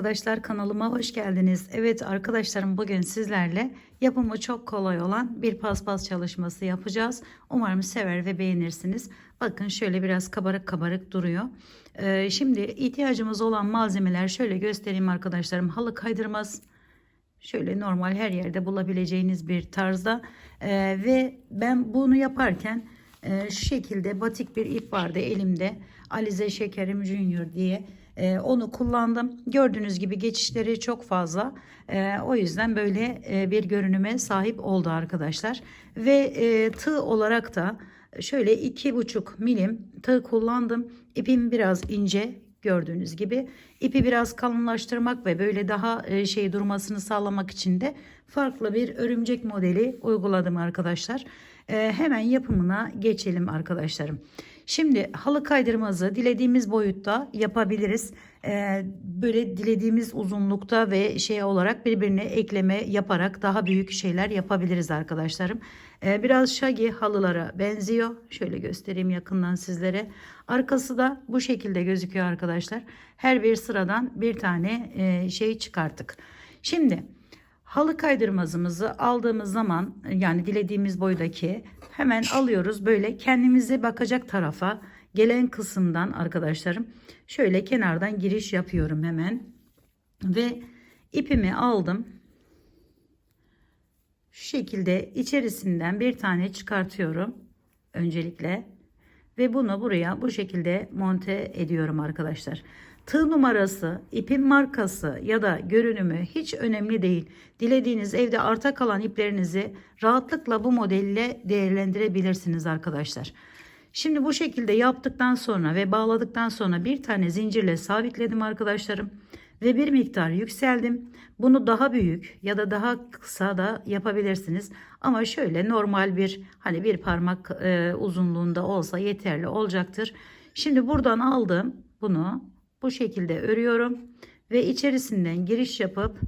arkadaşlar kanalıma hoş geldiniz. Evet arkadaşlarım bugün sizlerle yapımı çok kolay olan bir paspas çalışması yapacağız. Umarım sever ve beğenirsiniz. Bakın şöyle biraz kabarık kabarık duruyor. Ee, şimdi ihtiyacımız olan malzemeler şöyle göstereyim arkadaşlarım. Halı kaydırmaz. Şöyle normal her yerde bulabileceğiniz bir tarzda. Ee, ve ben bunu yaparken e, şu şekilde batik bir ip vardı elimde. Alize Şekerim Junior diye. Ee, onu kullandım. Gördüğünüz gibi geçişleri çok fazla. Ee, o yüzden böyle e, bir görünüme sahip oldu arkadaşlar. Ve e, tığ olarak da şöyle iki buçuk milim tığ kullandım. İpim biraz ince gördüğünüz gibi. İpi biraz kalınlaştırmak ve böyle daha e, şey durmasını sağlamak için de farklı bir örümcek modeli uyguladım arkadaşlar. Ee, hemen yapımına geçelim arkadaşlarım. Şimdi halı kaydırmazı dilediğimiz boyutta yapabiliriz. Ee, böyle dilediğimiz uzunlukta ve şey olarak birbirine ekleme yaparak daha büyük şeyler yapabiliriz arkadaşlarım. Ee, biraz şagi halılara benziyor. Şöyle göstereyim yakından sizlere. Arkası da bu şekilde gözüküyor arkadaşlar. Her bir sıradan bir tane e, şey çıkarttık. Şimdi halı kaydırmazımızı aldığımız zaman yani dilediğimiz boydaki hemen alıyoruz. Böyle kendimize bakacak tarafa gelen kısımdan arkadaşlarım şöyle kenardan giriş yapıyorum hemen. Ve ipimi aldım. Şu şekilde içerisinden bir tane çıkartıyorum öncelikle. Ve bunu buraya bu şekilde monte ediyorum arkadaşlar. Tığ numarası, ipin markası ya da görünümü hiç önemli değil. Dilediğiniz evde arta kalan iplerinizi rahatlıkla bu modelle değerlendirebilirsiniz arkadaşlar. Şimdi bu şekilde yaptıktan sonra ve bağladıktan sonra bir tane zincirle sabitledim arkadaşlarım. Ve bir miktar yükseldim. Bunu daha büyük ya da daha kısa da yapabilirsiniz. Ama şöyle normal bir hani bir parmak e, uzunluğunda olsa yeterli olacaktır. Şimdi buradan aldım bunu bu şekilde örüyorum ve içerisinden giriş yapıp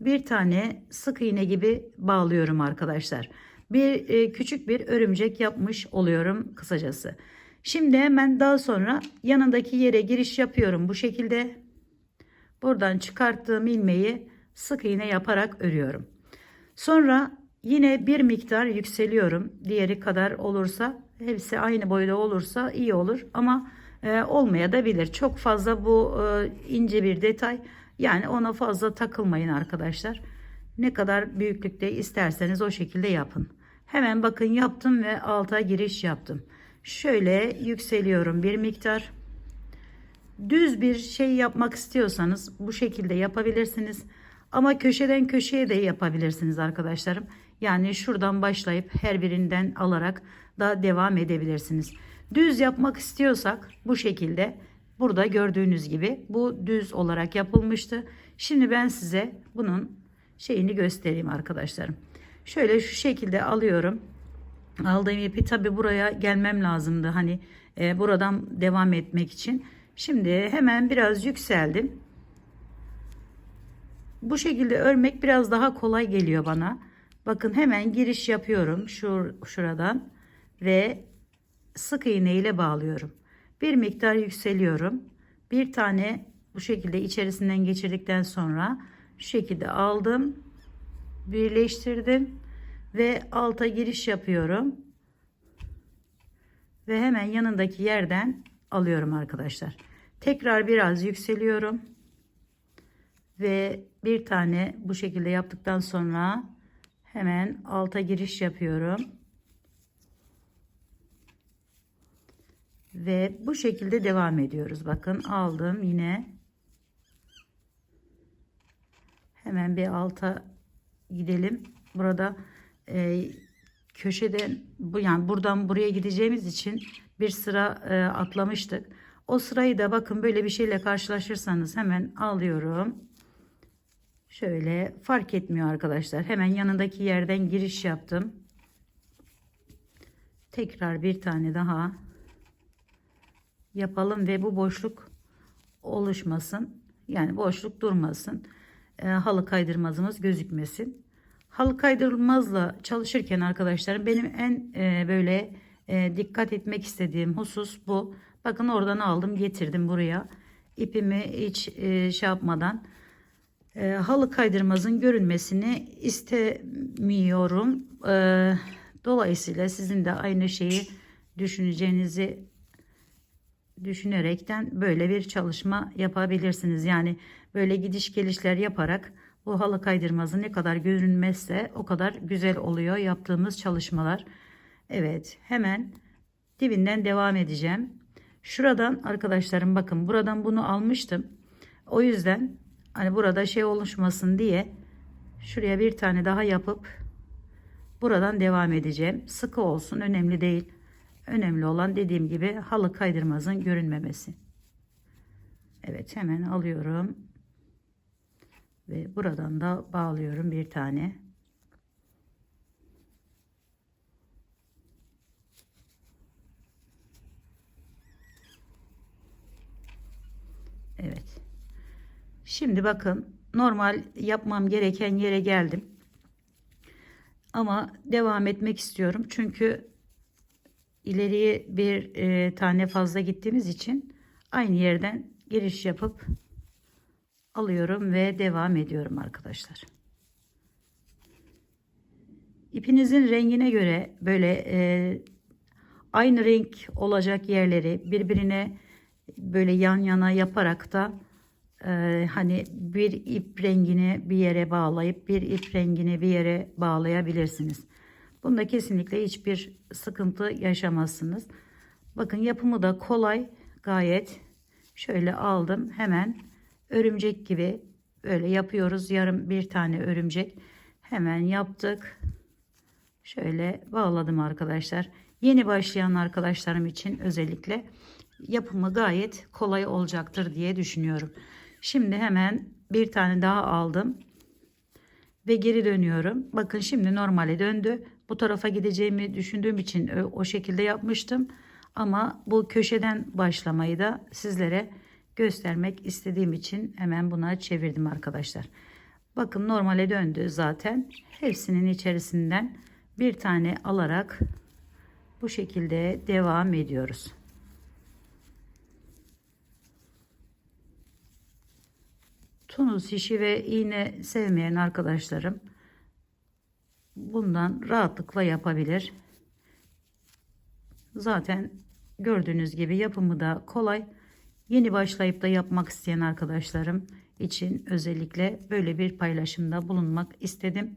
bir tane sık iğne gibi bağlıyorum arkadaşlar. Bir e, küçük bir örümcek yapmış oluyorum kısacası. Şimdi hemen daha sonra yanındaki yere giriş yapıyorum bu şekilde. Buradan çıkarttığım ilmeği sık iğne yaparak örüyorum. Sonra yine bir miktar yükseliyorum. Diğeri kadar olursa hepsi aynı boyda olursa iyi olur ama e, olmaya da bilir. Çok fazla bu e, ince bir detay. Yani ona fazla takılmayın arkadaşlar. Ne kadar büyüklükte isterseniz o şekilde yapın. Hemen bakın yaptım ve alta giriş yaptım. Şöyle yükseliyorum bir miktar. Düz bir şey yapmak istiyorsanız bu şekilde yapabilirsiniz. Ama köşeden köşeye de yapabilirsiniz arkadaşlarım. Yani şuradan başlayıp her birinden alarak da devam edebilirsiniz. Düz yapmak istiyorsak bu şekilde burada gördüğünüz gibi bu düz olarak yapılmıştı. Şimdi ben size bunun şeyini göstereyim arkadaşlarım. Şöyle şu şekilde alıyorum. Aldığım ipi tabi buraya gelmem lazımdı. Hani e, buradan devam etmek için. Şimdi hemen biraz yükseldim. Bu şekilde örmek biraz daha kolay geliyor bana. Bakın hemen giriş yapıyorum şur şuradan ve sık iğne ile bağlıyorum. Bir miktar yükseliyorum. Bir tane bu şekilde içerisinden geçirdikten sonra şu şekilde aldım. Birleştirdim ve alta giriş yapıyorum. Ve hemen yanındaki yerden alıyorum arkadaşlar. Tekrar biraz yükseliyorum. Ve bir tane bu şekilde yaptıktan sonra hemen alta giriş yapıyorum. Ve bu şekilde devam ediyoruz. Bakın aldım yine. Hemen bir alta gidelim. Burada e, köşeden bu yani buradan buraya gideceğimiz için bir sıra e, atlamıştık. O sırayı da bakın böyle bir şeyle karşılaşırsanız hemen alıyorum. Şöyle fark etmiyor arkadaşlar. Hemen yanındaki yerden giriş yaptım. Tekrar bir tane daha yapalım ve bu boşluk oluşmasın. Yani boşluk durmasın. E, halı kaydırmazımız gözükmesin. Halı kaydırmazla çalışırken arkadaşlarım benim en e, böyle e, dikkat etmek istediğim husus bu. Bakın oradan aldım getirdim buraya. İpimi hiç e, şey yapmadan e, halı kaydırmazın görünmesini istemiyorum. E, dolayısıyla sizin de aynı şeyi düşüneceğinizi düşünerekten böyle bir çalışma yapabilirsiniz. Yani böyle gidiş gelişler yaparak bu halı kaydırmazı ne kadar görünmezse o kadar güzel oluyor yaptığımız çalışmalar. Evet hemen dibinden devam edeceğim. Şuradan arkadaşlarım bakın buradan bunu almıştım. O yüzden hani burada şey oluşmasın diye şuraya bir tane daha yapıp buradan devam edeceğim. Sıkı olsun önemli değil. Önemli olan dediğim gibi halı kaydırmazın görünmemesi. Evet hemen alıyorum. Ve buradan da bağlıyorum bir tane. Evet. Şimdi bakın normal yapmam gereken yere geldim. Ama devam etmek istiyorum. Çünkü ileriye bir e, tane fazla gittiğimiz için aynı yerden giriş yapıp alıyorum ve devam ediyorum arkadaşlar. İpinizin rengine göre böyle e, aynı renk olacak yerleri birbirine böyle yan yana yaparak da e, hani bir ip rengini bir yere bağlayıp bir ip rengini bir yere bağlayabilirsiniz. Bunda kesinlikle hiçbir sıkıntı yaşamazsınız. Bakın yapımı da kolay gayet. Şöyle aldım hemen örümcek gibi böyle yapıyoruz. Yarım bir tane örümcek hemen yaptık. Şöyle bağladım arkadaşlar. Yeni başlayan arkadaşlarım için özellikle yapımı gayet kolay olacaktır diye düşünüyorum. Şimdi hemen bir tane daha aldım ve geri dönüyorum. Bakın şimdi normale döndü. Bu tarafa gideceğimi düşündüğüm için o şekilde yapmıştım. Ama bu köşeden başlamayı da sizlere göstermek istediğim için hemen buna çevirdim arkadaşlar. Bakın normale döndü zaten. Hepsinin içerisinden bir tane alarak bu şekilde devam ediyoruz. Tunus işi ve iğne sevmeyen arkadaşlarım bundan rahatlıkla yapabilir. Zaten gördüğünüz gibi yapımı da kolay. Yeni başlayıp da yapmak isteyen arkadaşlarım için özellikle böyle bir paylaşımda bulunmak istedim.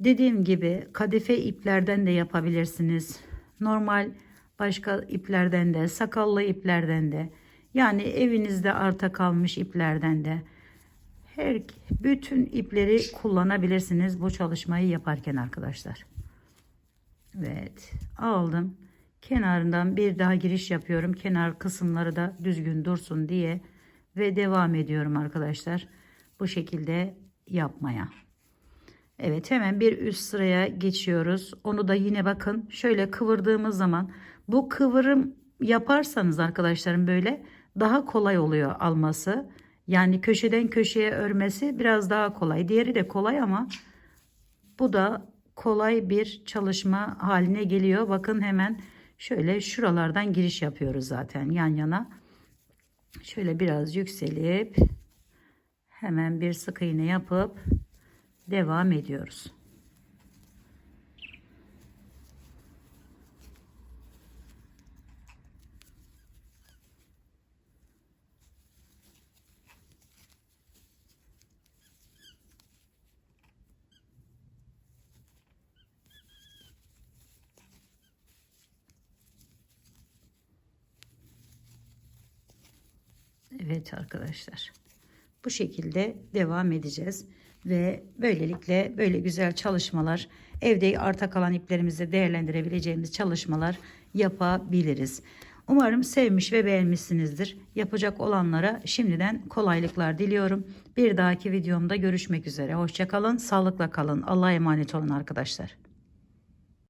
Dediğim gibi kadife iplerden de yapabilirsiniz. Normal başka iplerden de, sakallı iplerden de, yani evinizde arta kalmış iplerden de her bütün ipleri kullanabilirsiniz bu çalışmayı yaparken arkadaşlar. Evet, aldım. Kenarından bir daha giriş yapıyorum. Kenar kısımları da düzgün dursun diye ve devam ediyorum arkadaşlar. Bu şekilde yapmaya. Evet hemen bir üst sıraya geçiyoruz. Onu da yine bakın şöyle kıvırdığımız zaman bu kıvırım yaparsanız arkadaşlarım böyle daha kolay oluyor alması. Yani köşeden köşeye örmesi biraz daha kolay. Diğeri de kolay ama bu da kolay bir çalışma haline geliyor. Bakın hemen şöyle şuralardan giriş yapıyoruz zaten yan yana. Şöyle biraz yükselip hemen bir sık iğne yapıp devam ediyoruz. Evet arkadaşlar. Bu şekilde devam edeceğiz. Ve böylelikle böyle güzel çalışmalar evde arta kalan iplerimizi değerlendirebileceğimiz çalışmalar yapabiliriz. Umarım sevmiş ve beğenmişsinizdir. Yapacak olanlara şimdiden kolaylıklar diliyorum. Bir dahaki videomda görüşmek üzere. Hoşçakalın, sağlıkla kalın. Allah'a emanet olun arkadaşlar.